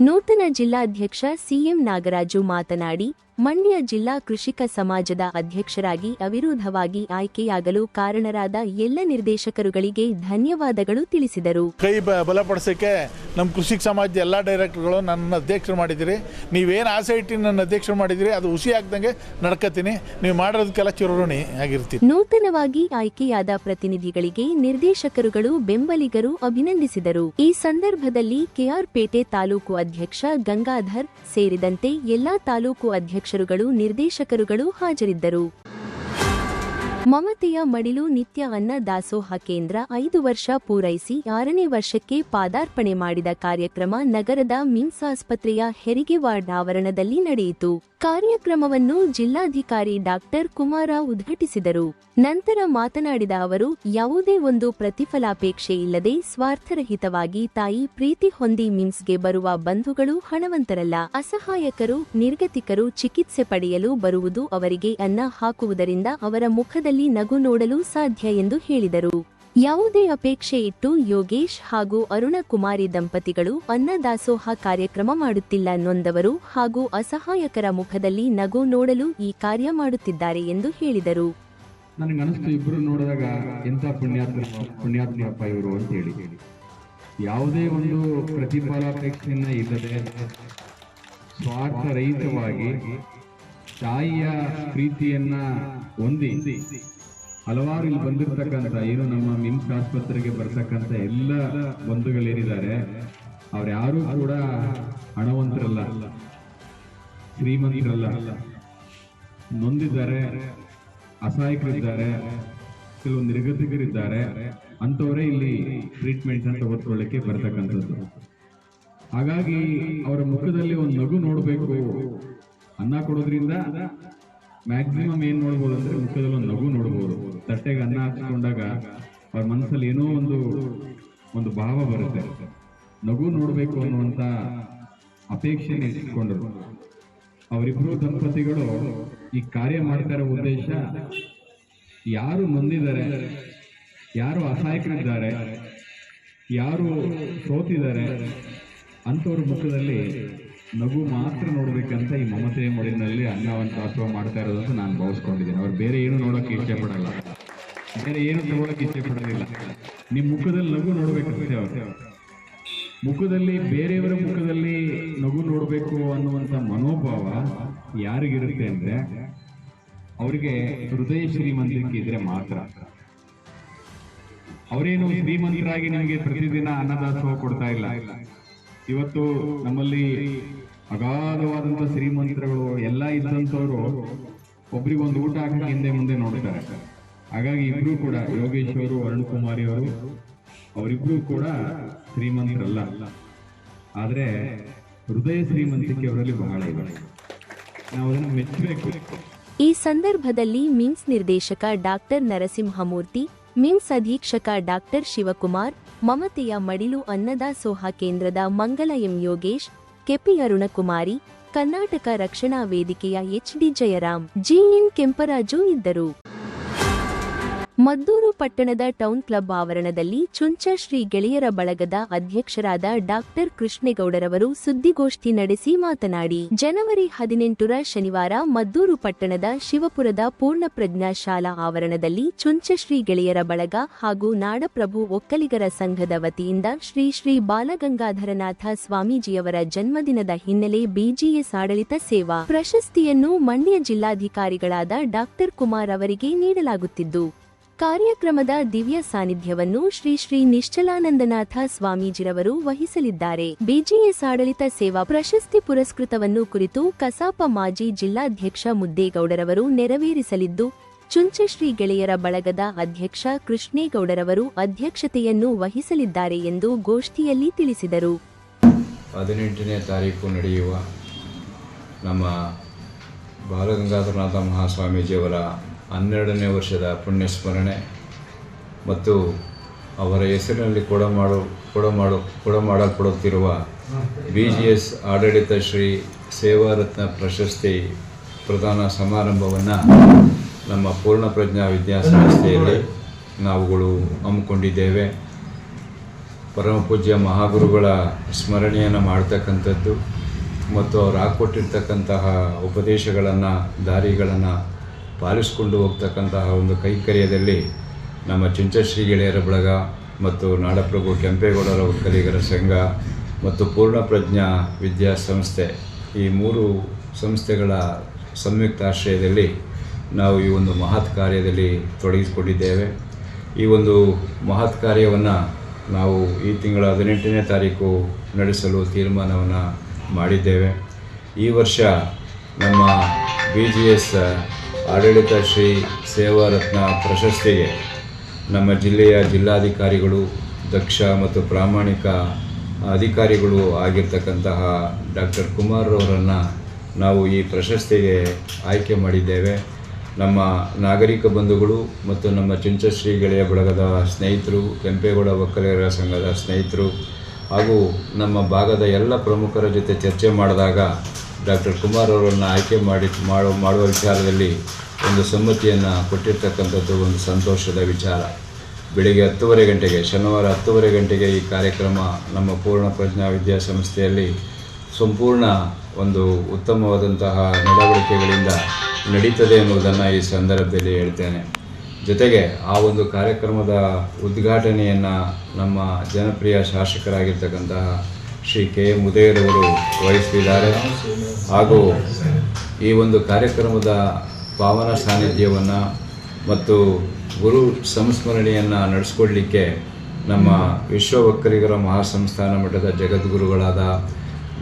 S2: ನೂತನ ಜಿಲ್ಲಾಧ್ಯಕ್ಷ ಸಿಎಂ ನಾಗರಾಜು ಮಾತನಾಡಿ ಮಂಡ್ಯ ಜಿಲ್ಲಾ ಕೃಷಿಕ ಸಮಾಜದ ಅಧ್ಯಕ್ಷರಾಗಿ ಅವಿರೋಧವಾಗಿ ಆಯ್ಕೆಯಾಗಲು ಕಾರಣರಾದ ಎಲ್ಲ ನಿರ್ದೇಶಕರುಗಳಿಗೆ ಧನ್ಯವಾದಗಳು ತಿಳಿಸಿದರು.
S6: ಕೈ ಬಲಪಡಿಸಕ್ಕೆ ನಮ್ಮ ಕೃಷಿಕ ಸಮಾಜದ ಎಲ್ಲ ಡೈರೆಕ್ಟರ್ಗಳು ನನ್ನ ಅಧ್ಯಕ್ಷರು ಮಾಡಿದಿರಿ. ನೀವೇನು ಆಸೆ ಇಟ್ಟು ನನ್ನ ಅಧ್ಯಕ್ಷರು ಮಾಡಿದಿರಿ ಅದು ಹುಸಿ ಆಗ್ದಂಗೆ ನಡ್ಕತೀನಿ. ನೀವು ಮಾಡಿರೋದಕ್ಕೆಲ್ಲ ಚಿರೋಣಿ ಆಗಿರ್ತೀನಿ
S2: ನೂತನವಾಗಿ ಆಯ್ಕೆಯಾದ ಪ್ರತಿನಿಧಿಗಳಿಗೆ ನಿರ್ದೇಶಕರುಗಳು ಬೆಂಬಲಿಗರು ಅಭಿನಂದಿಸಿದರು. ಈ ಸಂದರ್ಭದಲ್ಲಿ ಕೆಆರ್ಪೇಟೆ ತಾಲೂಕು ಅಧ್ಯಕ್ಷ ಗಂಗಾಧರ್ ಸೇರಿದಂತೆ ಎಲ್ಲಾ ತಾಲೂಕು ಅಧ್ಯಕ್ಷರುಗಳು ನಿರ್ದೇಶಕರುಗಳು ಹಾಜರಿದ್ದರು. ಮಮತೆಯ ಮಡಿಲು ನಿತ್ಯ ಅನ್ನ ದಾಸೋಹ ಕೇಂದ್ರ ಐದು ವರ್ಷ ಪೂರೈಸಿ ಆರನೇ ವರ್ಷಕ್ಕೆ ಪಾದಾರ್ಪಣೆ ಮಾಡಿದ ಕಾರ್ಯಕ್ರಮ ನಗರದ ಮಿಮ್ಸ್ ಆಸ್ಪತ್ರೆಯ ಹೆರಿಗೆ ವಾರ್ಡ್ ಆವರಣದಲ್ಲಿ ನಡೆಯಿತು. ಕಾರ್ಯಕ್ರಮವನ್ನು ಜಿಲ್ಲಾಧಿಕಾರಿ ಡಾಕ್ಟರ್ ಕುಮಾರ ಉದ್ಘಾಟಿಸಿದರು. ನಂತರ ಮಾತನಾಡಿದ ಅವರು, ಯಾವುದೇ ಒಂದು ಪ್ರತಿಫಲಾಪೇಕ್ಷೆ ಇಲ್ಲದೆ ಸ್ವಾರ್ಥರಹಿತವಾಗಿ ತಾಯಿ ಪ್ರೀತಿ ಹೊಂದಿ ಮಿಮ್ಸ್ಗೆ ಬರುವ ಬಂಧುಗಳು ಹಣವಂತರಲ್ಲ. ಅಸಹಾಯಕರು, ನಿರ್ಗತಿಕರು ಚಿಕಿತ್ಸೆ ಪಡೆಯಲು ಬರುವುದು ಅವರಿಗೆ ಅನ್ನ ಹಾಕುವುದರಿಂದ ಅವರ ಮುಖದಲ್ಲಿ ನಗು ನೋಡಲು ಸಾಧ್ಯ ಎಂದು ಹೇಳಿದರು. ಯಾವುದೇ ಅಪೇಕ್ಷೆ ಇಟ್ಟು ಯೋಗೇಶ್ ಹಾಗೂ ಅರುಣಕುಮಾರಿ ದಂಪತಿಗಳು ಅನ್ನದಾಸೋಹ ಕಾರ್ಯಕ್ರಮ ಮಾಡುತ್ತಿಲ್ಲ ನೊಂದವರು ಹಾಗೂ ಅಸಹಾಯಕರ ಮುಖದಲ್ಲಿ ನಗು ನೋಡಲು ಈ ಕಾರ್ಯ ಮಾಡುತ್ತಿದ್ದಾರೆ ಎಂದು ಹೇಳಿದರು.
S7: ನನಗೆ ಅನಿಸ್ತು ಇಬ್ರು ನೋಡಿದಾಗ ಎಂಥ ಪುಣ್ಯಾತ್ಮ ಪುಣ್ಯಾತ್ಮಪ್ಪ ಇವರು ಅಂತ ಹೇಳಿ. ಯಾವುದೇ ಒಂದು ಪ್ರತಿಫಲಾಪೇಕ್ಷೆಯನ್ನ ಇಲ್ಲದೆ ಸ್ವಾರ್ಥರಹಿತವಾಗಿ ತಾಯಿಯ ಪ್ರೀತಿಯನ್ನ ಹೊಂದಿ ಹಲವಾರು ಇಲ್ಲಿ ಬಂದಿರತಕ್ಕಂಥ, ಏನು ನಮ್ಮ ಮಿಮ್ಸ್ ಆಸ್ಪತ್ರೆಗೆ ಬರ್ತಕ್ಕಂಥ ಎಲ್ಲ ಬಂಧುಗಳೇನಿದ್ದಾರೆ ಅವ್ರ್ಯಾರೂ ಕೂಡ ಹಣವಂತರಲ್ಲ, ಶ್ರೀಮಂತರಲ್ಲ. ನೊಂದಿದ್ದಾರೆ, ಅಸಹಾಯಕರಿದ್ದಾರೆ, ಕೆಲವು ನಿರ್ಗತಿಕರಿದ್ದಾರೆ, ಅಂಥವರೇ ಇಲ್ಲಿ ಟ್ರೀಟ್ಮೆಂಟ್ ಅಂತ ಓದ್ಕೊಳ್ಳಕ್ಕೆ ಬರ್ತಕ್ಕಂಥದ್ದು. ಹಾಗಾಗಿ ಅವರ ಮುಖದಲ್ಲಿ ಒಂದು ನಗು ನೋಡಬೇಕು. ಅನ್ನ ಕೊಡೋದ್ರಿಂದ ಮ್ಯಾಕ್ಸಿಮಮ್ ಏನ್ ನೋಡ್ಬೋದು ಅಂದ್ರೆ ಮುಖದಲ್ಲಿ ಒಂದು ನಗು ನೋಡ್ಬೋದು. ತಟ್ಟೆಗೆ ಅನ್ನ ಹಾಕಿಕೊಂಡಾಗ ಅವ್ರ ಮನಸ್ಸಲ್ಲಿ ಏನೋ ಒಂದು ಒಂದು ಭಾವ ಬರುತ್ತೆ. ನಗು ನೋಡಬೇಕು ಅನ್ನುವಂತ ಅಪೇಕ್ಷೆ ಇಟ್ಕೊಂಡ್ರು. ಅವರಿಬ್ರು ದಂಪತಿಗಳು ಈ ಕಾರ್ಯ ಮಾಡ್ತಾ ಇರೋ ಉದ್ದೇಶ ಯಾರು ಮಂದಿದ್ದಾರೆ, ಯಾರು ಅಸಹಾಯಕರಿದ್ದಾರೆ, ಯಾರು ಸೋತಿದ್ದಾರೆ ಅಂಥವ್ರ ಮುಖದಲ್ಲಿ ನಗು ಮಾತ್ರ ನೋಡ್ಬೇಕಂತ ಈ ಮಮತೆ ಮೊಳಿನಲ್ಲಿ ಅನ್ನವನ್ನು ದಾಸೋಹ ಮಾಡ್ತಾ ಇರೋದು ಅಂತ ನಾನು ಭಾವಿಸ್ಕೊಂಡಿದ್ದೀನಿ. ಅವ್ರು ಬೇರೆ ಏನು ನೋಡೋಕೆ ಇಚ್ಛೆ ಪಡಲ್ಲ. ಬೇರೆ ಏನು ತಗೊಳಕ್ಕೆ ಇಚ್ಛೆ ಪಡೋದಿಲ್ಲ ನಿಮ್ಮ ಮುಖದಲ್ಲಿ ನಗು ನೋಡ್ಬೇಕಂತೆ ಅವರು. ಮುಖದಲ್ಲಿ, ಬೇರೆಯವರ ಮುಖದಲ್ಲಿ ನಗು ನೋಡಬೇಕು ಅನ್ನುವಂಥ ಮನೋಭಾವ ಯಾರಿಗಿರುತ್ತೆ ಅಂದ್ರೆ ಅವರಿಗೆ ಹೃದಯ ಶ್ರೀಮಂತಿಕೆ ಇದ್ರೆ ಮಾತ್ರ. ಅವರೇನು ಶ್ರೀಮಂತರಾಗಿ ನಿಮಗೆ ಪ್ರತಿದಿನ ಅನ್ನದಾಸೋಹ ಕೊಡ್ತಾ ಇಲ್ಲ. ಇವತ್ತು ನಮ್ಮಲ್ಲಿ ಅಗಾಧವಾದಂಥ ಶ್ರೀಮಂತರುಗಳು ಎಲ್ಲ ಇದ್ದಂಥವ್ರು ಒಬ್ರಿಗೊಂದು ಊಟ ಹಾಕಿ ಹಿಂದೆ ಮುಂದೆ ನೋಡ್ತಾರೆ. ಹಾಗಾಗಿ ಇಬ್ರು ಕೂಡ ಯೋಗೇಶ್ ಅವರು, ಅರುಣ್ ಕುಮಾರಿ ಅವರು, ಅವರಿಬ್ರು ಕೂಡ ಶ್ರೀಮಂತರಲ್ಲ. ಆದ್ರೆ ಹೃದಯ ಶ್ರೀಮಂತಿಕೆ ಅವರಲ್ಲಿ ಬಹಳ ಇದೆ. ನಾವು ಅದನ್ನು ಮೆಚ್ಚಬೇಕು.
S2: ಈ ಸಂದರ್ಭದಲ್ಲಿ ಮಿಮ್ಸ್ ನಿರ್ದೇಶಕ ಡಾಕ್ಟರ್ ನರಸಿಂಹಮೂರ್ತಿ, ಮಿಮ್ಸ್ ಅಧೀಕ್ಷಕ ಡಾಕ್ಟರ್ ಶಿವಕುಮಾರ್ ಮಮತೆಯ ಮಡಿಲು ಅನ್ನದಾಸೋಹ ಕೇಂದ್ರದ ಮಂಗಲ ಎಂ ಯೋಗೇಶ್, ಕೆಪಿ ಅರುಣಕುಮಾರಿ, ಕರ್ನಾಟಕ ರಕ್ಷಣಾ ವೇದಿಕೆಯ ಎಚ್ಡಿ ಜಯರಾಮ್ ಜಿಎನ್ ಕೆಂಪರಾಜು ಇದ್ದರು. ಮದ್ದೂರು ಪಟ್ಟಣದ ಟೌನ್ ಕ್ಲಬ್ ಆವರಣದಲ್ಲಿ ಚುಂಚ ಶ್ರೀ ಗೆಳೆಯರ ಬಳಗದ ಅಧ್ಯಕ್ಷರಾದ ಡಾಕ್ಟರ್ ಕೃಷ್ಣೇಗೌಡರವರು ಸುದ್ದಿಗೋಷ್ಠಿ ನಡೆಸಿ ಮಾತನಾಡಿ, ಜನವರಿ ಹದಿನೆಂಟರ ಶನಿವಾರ ಮದ್ದೂರು ಪಟ್ಟಣದ ಶಿವಪುರದ ಪೂರ್ಣಪ್ರಜ್ಞಾ ಶಾಲಾ ಆವರಣದಲ್ಲಿ ಚುಂಚ ಶ್ರೀ ಗೆಳೆಯರ ಬಳಗ ಹಾಗೂ ನಾಡಪ್ರಭು ಒಕ್ಕಲಿಗರ ಸಂಘದ ವತಿಯಿಂದ ಶ್ರೀ ಶ್ರೀ ಬಾಲಗಂಗಾಧರನಾಥ ಸ್ವಾಮೀಜಿಯವರ ಜನ್ಮದಿನದ ಹಿನ್ನೆಲೆ ಬಿಜಿಎಸ್ ಆಡಳಿತ ಸೇವಾ ಪ್ರಶಸ್ತಿಯನ್ನು ಮಂಡ್ಯ ಜಿಲ್ಲಾಧಿಕಾರಿಗಳಾದ ಡಾಕ್ಟರ್ ಕುಮಾರ್ ಅವರಿಗೆ ನೀಡಲಾಗುತ್ತಿದ್ದು. ಕಾರ್ಯಕ್ರಮದ ದಿವ್ಯ ಸಾನ್ನಿಧ್ಯವನ್ನು ಶ್ರೀ ಶ್ರೀ ನಿಶ್ಚಲಾನಂದನಾಥ ಸ್ವಾಮೀಜಿರವರು ವಹಿಸಲಿದ್ದಾರೆ. ಬಿಜಿಎಸ್ ಆಡಳಿತ ಸೇವಾ ಪ್ರಶಸ್ತಿ ಪುರಸ್ಕೃತವನ್ನು ಕುರಿತು ಕಸಾಪ ಮಾಜಿ ಜಿಲ್ಲಾಧ್ಯಕ್ಷ ಮುದ್ದೇಗೌಡರವರು ನೆರವೇರಿಸಲಿದ್ದು ಚುಂಚಶ್ರೀ ಗೆಳೆಯರ ಬಳಗದ ಅಧ್ಯಕ್ಷ ಕೃಷ್ಣೇಗೌಡರವರು ಅಧ್ಯಕ್ಷತೆಯನ್ನು ವಹಿಸಲಿದ್ದಾರೆ ಎಂದು ಗೋಷ್ಠಿಯಲ್ಲಿ ತಿಳಿಸಿದರು.
S8: ಹದಿನೆಂಟನೇ ತಾರೀಕು ನಡೆಯುವ ನಮ್ಮ ಬಾಲಗಂಗಾಧರನಾಥ ಮಹಾಸ್ವಾಮೀಜಿಯವರ ಹನ್ನೆರಡನೇ ವರ್ಷದ ಪುಣ್ಯಸ್ಮರಣೆ ಮತ್ತು ಅವರ ಹೆಸರಿನಲ್ಲಿ ಕೊಡ ಮಾಡು ಕೊಡ ಮಾಡು ಕೊಡ ಮಾಡಲ್ಪಡುತ್ತಿರುವ ಬಿ ಜಿ ಎಸ್ ಆಡಳಿತ ಶ್ರೀ ಸೇವಾರತ್ನ ಪ್ರಶಸ್ತಿ ಪ್ರದಾನ ಸಮಾರಂಭವನ್ನು ನಮ್ಮ ಪೂರ್ಣಪ್ರಜ್ಞಾ ವಿದ್ಯಾಸಂಸ್ಥೆಯಲ್ಲಿ ನಾವುಗಳು ಹಮ್ಮಿಕೊಂಡಿದ್ದೇವೆ. ಪರಮಪೂಜ್ಯ ಮಹಾಗುರುಗಳ ಸ್ಮರಣೆಯನ್ನು ಮಾಡ್ತಕ್ಕಂಥದ್ದು ಮತ್ತು ಅವ್ರು ಹಾಕ್ಕೊಟ್ಟಿರ್ತಕ್ಕಂತಹ ಉಪದೇಶಗಳನ್ನು, ದಾರಿಗಳನ್ನು ಪಾಲಿಸ್ಕೊಂಡು ಹೋಗ್ತಕ್ಕಂತಹ ಒಂದು ಕೈಕರ್ಯದಲ್ಲಿ ನಮ್ಮ ಚುಂಚಶ್ರೀ ಗೆಳೆಯರ ಬಳಗ ಮತ್ತು ನಾಡಪ್ರಭು ಕೆಂಪೇಗೌಡರ ಒಕ್ಕಲಿಗರ ಸಂಘ ಮತ್ತು ಪೂರ್ಣಪ್ರಜ್ಞಾ ವಿದ್ಯಾಸಂಸ್ಥೆ ಈ ಮೂರು ಸಂಸ್ಥೆಗಳ ಸಂಯುಕ್ತ ಆಶ್ರಯದಲ್ಲಿ ನಾವು ಈ ಒಂದು ಮಹತ್ ಕಾರ್ಯದಲ್ಲಿ ತೊಡಗಿಸಿಕೊಂಡಿದ್ದೇವೆ. ಈ ಒಂದು ಮಹತ್ ಕಾರ್ಯವನ್ನು ನಾವು ಈ ತಿಂಗಳ ಹದಿನೆಂಟನೇ ತಾರೀಕು ನಡೆಸಲು ತೀರ್ಮಾನವನ್ನು ಮಾಡಿದ್ದೇವೆ. ಈ ವರ್ಷ ನಮ್ಮ ಬಿ ಜಿ ಎಸ್ ಆಡಳಿತ ಶ್ರೀ ಸೇವಾರತ್ನ ಪ್ರಶಸ್ತಿಗೆ ನಮ್ಮ ಜಿಲ್ಲೆಯ ಜಿಲ್ಲಾಧಿಕಾರಿಗಳು, ದಕ್ಷ ಮತ್ತು ಪ್ರಾಮಾಣಿಕ ಅಧಿಕಾರಿಗಳು ಆಗಿರ್ತಕ್ಕಂತಹ ಡಾಕ್ಟರ್ ಕುಮಾರ್ ಅವರನ್ನು ನಾವು ಈ ಪ್ರಶಸ್ತಿಗೆ ಆಯ್ಕೆ ಮಾಡಿದ್ದೇವೆ. ನಮ್ಮ ನಾಗರಿಕ ಬಂಧುಗಳು ಮತ್ತು ನಮ್ಮ ಚುಂಚಶ್ರೀ ಗೆಳೆಯ ಬಳಗದ ಸ್ನೇಹಿತರು, ಕೆಂಪೇಗೌಡ ಒಕ್ಕಲಿಗರ ಸಂಘದ ಸ್ನೇಹಿತರು ಹಾಗೂ ನಮ್ಮ ಭಾಗದ ಎಲ್ಲ ಪ್ರಮುಖರ ಜೊತೆ ಚರ್ಚೆ ಮಾಡಿದಾಗ ಡಾಕ್ಟರ್ ಕುಮಾರ್ ಅವರನ್ನು ಆಯ್ಕೆ ಮಾಡಿ ಮಾಡೋ, ಮಾಡುವ ವಿಚಾರದಲ್ಲಿ ಒಂದು ಸಮ್ಮತಿಯನ್ನು ಕೊಟ್ಟಿರ್ತಕ್ಕಂಥದ್ದು ಒಂದು ಸಂತೋಷದ ವಿಚಾರ. ಬೆಳಿಗ್ಗೆ ಹತ್ತುವರೆ ಗಂಟೆಗೆ, ಶನಿವಾರ ಹತ್ತುವರೆ ಗಂಟೆಗೆ ಈ ಕಾರ್ಯಕ್ರಮ ನಮ್ಮ ಪೂರ್ಣ ಪ್ರಜ್ಞಾ ವಿದ್ಯಾಸಂಸ್ಥೆಯಲ್ಲಿ ಸಂಪೂರ್ಣ ಒಂದು ಉತ್ತಮವಾದಂತಹ ನಡವಳಿಕೆಗಳಿಂದ ನಡೀತದೆ ಎನ್ನುವುದನ್ನು ಈ ಸಂದರ್ಭದಲ್ಲಿ ಹೇಳ್ತೇನೆ. ಜೊತೆಗೆ ಆ ಒಂದು ಕಾರ್ಯಕ್ರಮದ ಉದ್ಘಾಟನೆಯನ್ನು ನಮ್ಮ ಜನಪ್ರಿಯ ಶಾಸಕರಾಗಿರ್ತಕ್ಕಂತಹ ಶ್ರೀ ಕೆ ಎಂ ಉದಯರವರು ವಹಿಸಲಿದ್ದಾರೆ ಹಾಗೂ ಈ ಒಂದು ಕಾರ್ಯಕ್ರಮದ ಪಾವನ ಸಾನ್ನಿಧ್ಯವನ್ನು ಮತ್ತು ಗುರು ಸಂಸ್ಮರಣೆಯನ್ನು ನಡೆಸ್ಕೊಡ್ಲಿಕ್ಕೆ ನಮ್ಮ ವಿಶ್ವ ಒಕ್ಕಲಿಗರ ಮಹಾಸಂಸ್ಥಾನ ಮಠದ ಜಗದ್ಗುರುಗಳಾದ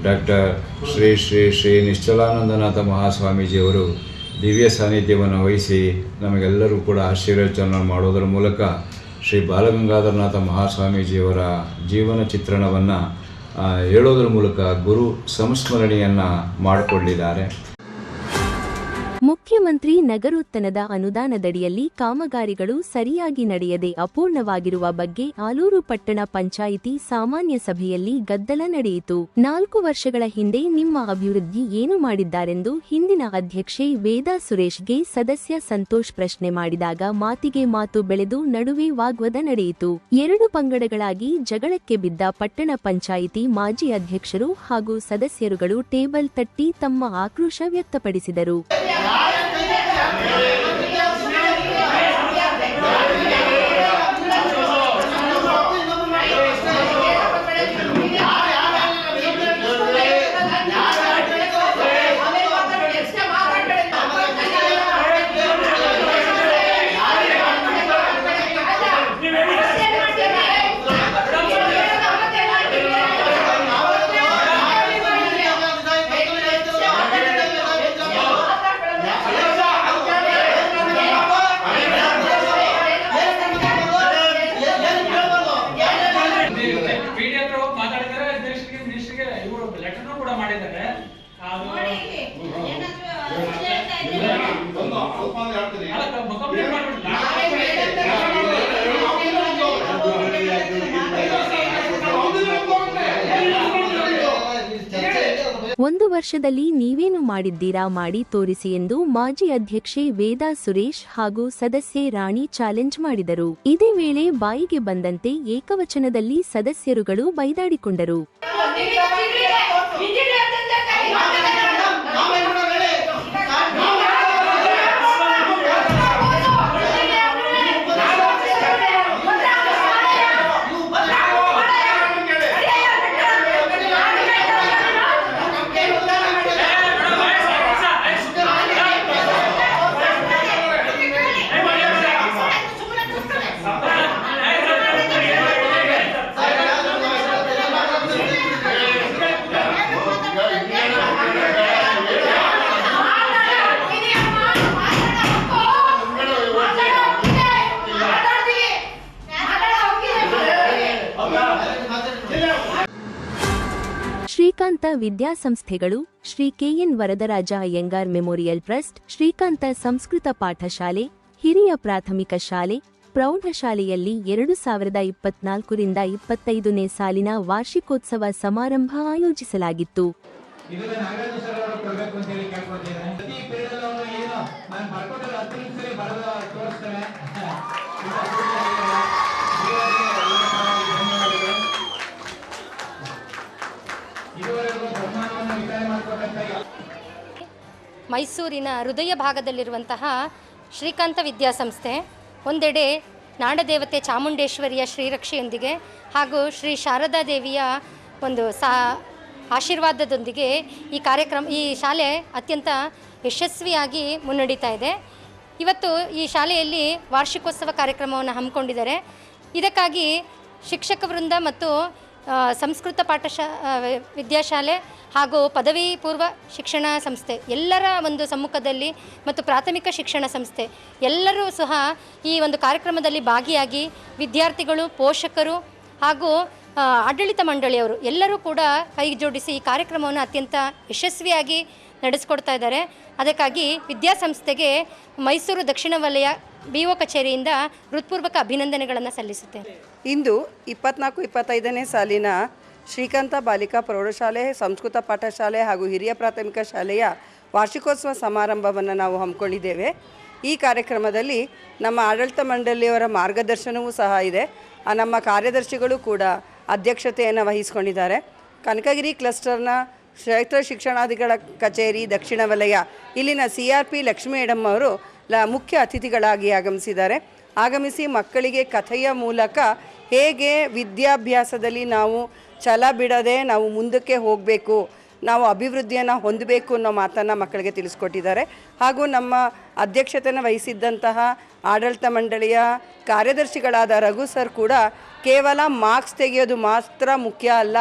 S8: ಡಾಕ್ಟರ್ ಶ್ರೀ ಶ್ರೀ ಶ್ರೀ ನಿಶ್ಚಲಾನಂದನಾಥ ಮಹಾಸ್ವಾಮೀಜಿಯವರು ದಿವ್ಯ ಸಾನ್ನಿಧ್ಯವನ್ನು ವಹಿಸಿ ನಮಗೆಲ್ಲರೂ ಕೂಡ ಆಶೀರ್ವಚನ ಮಾಡೋದರ ಮೂಲಕ ಶ್ರೀ ಬಾಲಗಂಗಾಧರನಾಥ ಮಹಾಸ್ವಾಮೀಜಿಯವರ ಜೀವನ ಚಿತ್ರಣವನ್ನು ಹೇಳೋದ್ರ ಮೂಲಕ ಗುರು ಸಂಸ್ಮರಣೆಯನ್ನು ಮಾಡಿಕೊಳ್ಳಿದ್ದಾರೆ.
S2: ಮುಖ್ಯಮಂತ್ರಿ ನಗರೋತ್ತನದ ಅನುದಾನದಡಿಯಲ್ಲಿ ಕಾಮಗಾರಿಗಳು ಸರಿಯಾಗಿ ನಡೆಯದೆ ಅಪೂರ್ಣವಾಗಿರುವ ಬಗ್ಗೆ ಆಲೂರು ಪಟ್ಟಣ ಪಂಚಾಯಿತಿ ಸಾಮಾನ್ಯ ಸಭೆಯಲ್ಲಿ ಗದ್ದಲ ನಡೆಯಿತು. ನಾಲ್ಕು ವರ್ಷಗಳ ಹಿಂದೆ ನಿಮ್ಮ ಅಭಿವೃದ್ಧಿ ಏನು ಮಾಡಿದ್ದಾರೆಂದು ಹಿಂದಿನ ಅಧ್ಯಕ್ಷೆ ವೇದಾ ಸುರೇಶ್ಗೆ ಸದಸ್ಯ ಸಂತೋಷ್ ಪ್ರಶ್ನೆ ಮಾಡಿದಾಗ ಮಾತಿಗೆ ಮಾತು ಬೆಳೆದು ನಡುವೆ ವಾಗ್ವಾದ ನಡೆಯಿತು. ಎರಡು ಪಂಗಡಗಳಾಗಿ ಜಗಳಕ್ಕೆ ಬಿದ್ದ ಪಟ್ಟಣ ಪಂಚಾಯಿತಿ ಮಾಜಿ ಅಧ್ಯಕ್ಷರು ಹಾಗೂ ಸದಸ್ಯರುಗಳು ಟೇಬಲ್ ತಟ್ಟಿ ತಮ್ಮ ಆಕ್ರೋಶ ವ್ಯಕ್ತಪಡಿಸಿದರು.
S9: ಇವರು ಕೂಡ ಮಾಡಿದ್ದಾರೆ. ಅದು ಅಲ್ಲ, ಕಂಪ್ಲೀಟ್
S2: ಒಂದು ವರ್ಷದಲ್ಲಿ ನೀವೇನು ಮಾಡಿದ್ದೀರಾ ಮಾಡಿ ತೋರಿಸಿ ಎಂದು ಮಾಜಿ ಅಧ್ಯಕ್ಷೆ ವೇದಾ ಸುರೇಶ್ ಹಾಗೂ ಸದಸ್ಯೆ ರಾಣಿ ಚಾಲೆಂಜ್ ಮಾಡಿದರು. ಇದೇ ವೇಳೆ ಬಾಯಿಗೆ ಬಂದಂತೆ ಏಕವಚನದಲ್ಲಿ ಸದಸ್ಯರುಗಳು ಬೈದಾಡಿಕೊಂಡರು. ವಿದ್ಯಾಸಂಸ್ಥೆಗಳು, Shri KN Varadaraja Iyengar memorial trust, Srikanta Sanskrit ಪಾಠಶಾಲೆ, ಹಿರಿಯ ಪ್ರಾಥಮಿಕ ಶಾಲೆ, ಪ್ರೌಢಶಾಲೆಯಲ್ಲಿ ಎರಡು ಸಾವಿರದ ಇಪ್ಪತ್ನಾಲ್ಕರಿಂದ ಇಪ್ಪತ್ತೈದನೇ ಸಾಲಿನ ವಾರ್ಷಿಕೋತ್ಸವ ಸಮಾರಂಭ ಆಯೋಜಿಸಲಾಗಿತ್ತು.
S10: ಮೈಸೂರಿನ ಹೃದಯ ಭಾಗದಲ್ಲಿರುವಂತಹ ಶ್ರೀಕಾಂತ ವಿದ್ಯಾಸಂಸ್ಥೆ, ಒಂದೆಡೆ ನಾಡದೇವತೆ ಚಾಮುಂಡೇಶ್ವರಿಯ ಶ್ರೀರಕ್ಷೆಯೊಂದಿಗೆ ಹಾಗೂ ಶ್ರೀ ಶಾರದಾ ದೇವಿಯ ಒಂದು ಸಾ, ಆಶೀರ್ವಾದದೊಂದಿಗೆ ಈ ಕಾರ್ಯಕ್ರಮ, ಈ ಶಾಲೆ ಅತ್ಯಂತ ಯಶಸ್ವಿಯಾಗಿ ಮುನ್ನಡೀತಾ ಇದೆ. ಇವತ್ತು ಈ ಶಾಲೆಯಲ್ಲಿ ವಾರ್ಷಿಕೋತ್ಸವ ಕಾರ್ಯಕ್ರಮವನ್ನು ಹಮ್ಮಿಕೊಂಡಿದ್ದಾರೆ. ಇದಕ್ಕಾಗಿ ಶಿಕ್ಷಕ ವೃಂದ ಮತ್ತು ಸಂಸ್ಕೃತ ಪಾಠಶಾ ವಿದ್ಯಾಶಾಲೆ ಹಾಗೂ ಪದವಿ ಪೂರ್ವ ಶಿಕ್ಷಣ ಸಂಸ್ಥೆ ಎಲ್ಲರ ಒಂದು ಸಮ್ಮುಖದಲ್ಲಿ ಮತ್ತು ಪ್ರಾಥಮಿಕ ಶಿಕ್ಷಣ ಸಂಸ್ಥೆ ಎಲ್ಲರೂ ಸಹ ಈ ಒಂದು ಕಾರ್ಯಕ್ರಮದಲ್ಲಿ ಭಾಗಿಯಾಗಿ ವಿದ್ಯಾರ್ಥಿಗಳು, ಪೋಷಕರು ಹಾಗೂ ಆಡಳಿತ ಮಂಡಳಿಯವರು ಎಲ್ಲರೂ ಕೂಡ ಕೈ ಜೋಡಿಸಿ ಈ ಕಾರ್ಯಕ್ರಮವನ್ನು ಅತ್ಯಂತ ಯಶಸ್ವಿಯಾಗಿ ನಡೆಸ್ಕೊಡ್ತಾ ಇದ್ದಾರೆ. ಅದಕ್ಕಾಗಿ ವಿದ್ಯಾಸಂಸ್ಥೆಗೆ ಮೈಸೂರು ದಕ್ಷಿಣ ವಲಯ ಬಿ ಕಚೇರಿಯಿಂದ ಹೃತ್ಪೂರ್ವಕ ಅಭಿನಂದನೆಗಳನ್ನು ಸಲ್ಲಿಸುತ್ತೇನೆ.
S11: ಇಂದು ಇಪ್ಪತ್ನಾಲ್ಕು ಇಪ್ಪತ್ತೈದನೇ ಸಾಲಿನ ಶ್ರೀಕಂತ ಬಾಲಿಕಾ ಪ್ರೌಢಶಾಲೆ, ಸಂಸ್ಕೃತ ಪಾಠಶಾಲೆ ಹಾಗೂ ಹಿರಿಯ ಪ್ರಾಥಮಿಕ ಶಾಲೆಯ ವಾರ್ಷಿಕೋತ್ಸವ ಸಮಾರಂಭವನ್ನು ನಾವು ಹಮ್ಮಿಕೊಂಡಿದ್ದೇವೆ. ಈ ಕಾರ್ಯಕ್ರಮದಲ್ಲಿ ನಮ್ಮ ಆಡಳಿತ ಮಂಡಳಿಯವರ ಮಾರ್ಗದರ್ಶನವೂ ಸಹ ಇದೆ. ನಮ್ಮ ಕಾರ್ಯದರ್ಶಿಗಳು ಕೂಡ ಅಧ್ಯಕ್ಷತೆಯನ್ನು ವಹಿಸಿಕೊಂಡಿದ್ದಾರೆ. ಕನಕಗಿರಿ ಕ್ಲಸ್ಟರ್ನ ಕ್ಷೇತ್ರ ಶಿಕ್ಷಣಾಧಿಗಳ ಕಚೇರಿ ದಕ್ಷಿಣ ವಲಯ, ಇಲ್ಲಿನ C R P Lakshmi madam ಅವರು ಮುಖ್ಯ ಅತಿಥಿಗಳಾಗಿ ಆಗಮಿಸಿದ್ದಾರೆ. ಆಗಮಿಸಿ ಮಕ್ಕಳಿಗೆ ಕಥೆಯ ಮೂಲಕ ಹೇಗೆ ವಿದ್ಯಾಭ್ಯಾಸದಲ್ಲಿ ನಾವು ಛಲ ಬಿಡದೆ ನಾವು ಮುಂದಕ್ಕೆ ಹೋಗಬೇಕು, ನಾವು ಅಭಿವೃದ್ಧಿಯನ್ನು ಹೊಂದಬೇಕು ಅನ್ನೋ ಮಾತನ್ನು ಮಕ್ಕಳಿಗೆ ತಿಳಿಸ್ಕೊಟ್ಟಿದ್ದಾರೆ. ಹಾಗೂ ನಮ್ಮ ಅಧ್ಯಕ್ಷತೆಯನ್ನು ವಹಿಸಿದ್ದಂತಹ ಆಡಳಿತ ಮಂಡಳಿಯ ಕಾರ್ಯದರ್ಶಿಗಳಾದ ರಘು ಸರ್ ಕೂಡ ಕೇವಲ ಮಾರ್ಕ್ಸ್ ತೆಗೆಯೋದು ಮಾತ್ರ ಮುಖ್ಯ ಅಲ್ಲ,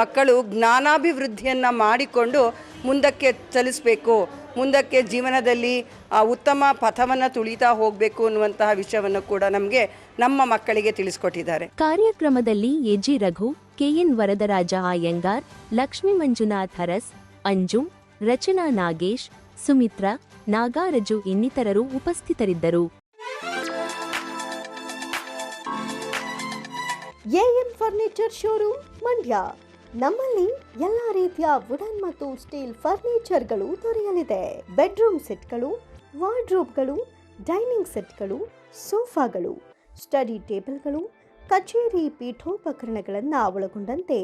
S11: ಮಕ್ಕಳು ಜ್ಞಾನಾಭಿವೃದ್ಧಿಯನ್ನು ಮಾಡಿಕೊಂಡು ಮುಂದಕ್ಕೆ ಚಲಿಸಬೇಕು. ಮುಂದಕ್ಕೆ ಜೀವನದಲ್ಲಿ ಉತ್ತಮ ಪಥವನ್ನು ತುಳಿತಾ ಹೋಗಬೇಕು ಅನ್ನುವಂತಹ ವಿಷಯವನ್ನು ಕೂಡ ನಮಗೆ ನಮ್ಮ ಮಕ್ಕಳಿಗೆ ತಿಳಿಸ್ಕೊಟ್ಟಿದ್ದಾರೆ.
S2: ಕಾರ್ಯಕ್ರಮದಲ್ಲಿ A G Raghu, K N Varadaraja Iyengar, Lakshmi Manjunath Haras, Anjum, Rachana Nagesh, Sumitra, Nagaraju ಇನ್ನಿತರರು ಉಪಸ್ಥಿತರಿದ್ದರು.
S1: A M furniture showroom, Mandya. ನಮ್ಮಲ್ಲಿ ಎಲ್ಲ ರೀತಿಯ ವುಡನ್ ಮತ್ತು ಸ್ಟೀಲ್ ಫರ್ನಿಚರ್ಗಳು ದೊರೆಯಲಿದೆ. ಬೆಡ್ರೂಮ್ ಸೆಟ್ಗಳು ವಾರ್ಡ್ರೋಬ್ಗಳು ಡೈನಿಂಗ್ ಸೆಟ್ಗಳು ಸೋಫಾಗಳು ಸ್ಟಡಿ ಟೇಬಲ್ಗಳು ಕಚೇರಿ ಪೀಠೋಪಕರಣಗಳನ್ನು ಒಳಗೊಂಡಂತೆ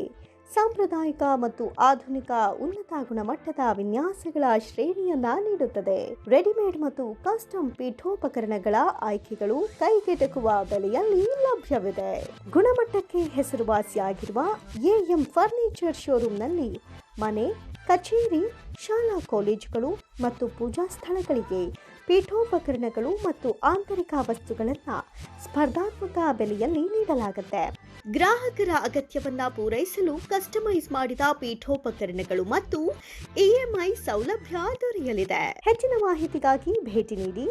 S1: ಸಾಂಪ್ರದಾಯಿಕ ಮತ್ತು ಆಧುನಿಕ ಉನ್ನತ ಗುಣಮಟ್ಟದ ವಿನ್ಯಾಸಗಳ ಶ್ರೇಣಿಯನ್ನ ನೀಡುತ್ತದೆ. ರೆಡಿಮೇಡ್ ಮತ್ತು ಕಸ್ಟಮ್ ಪೀಠೋಪಕರಣಗಳ ಆಯ್ಕೆಗಳು ಕೈಗೆಟಕುವ ಬೆಲೆಯಲ್ಲಿ ಲಭ್ಯವಿದೆ. ಗುಣಮಟ್ಟಕ್ಕೆ ಹೆಸರುವಾಸಿಯಾಗಿರುವ ಎಎಂ ಫರ್ನಿಚರ್ ಶೋರೂಮ್ನಲ್ಲಿ ಮನೆ, ಕಚೇರಿ, ಶಾಲಾ ಕಾಲೇಜುಗಳು ಮತ್ತು ಪೂಜಾ ಸ್ಥಳಗಳಿಗೆ ಪೀಠೋಪಕರಣಗಳು ಮತ್ತು ಆಂತರಿಕ ವಸ್ತುಗಳನ್ನು ಸ್ಪರ್ಧಾತ್ಮಕ ಬೆಲೆಯಲ್ಲಿ ನೀಡಲಾಗುತ್ತೆ. ಗ್ರಾಹಕರ ಅಗತ್ಯವನ್ನ ಪೂರೈಸಲು ಕಸ್ಟಮೈಸ್ ಮಾಡಿದ ಪೀಠೋಪಕರಣಗಳು ಮತ್ತು ಇಎಂಐ ಸೌಲಭ್ಯ ದೊರೆಯಲಿದೆ. ಹೆಚ್ಚಿನ ಮಾಹಿತಿಗಾಗಿ ಭೇಟಿ ನೀಡಿ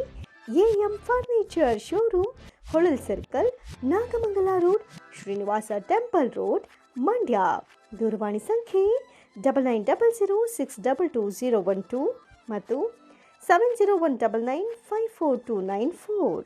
S1: AM furniture showroom Holal circle Nagamangala road Srinivasa temple road Mandya. ದೂರವಾಣಿ ಸಂಖ್ಯೆ double nine double zero six double two zero one two ಮತ್ತು seven zero one double nine five four two nine four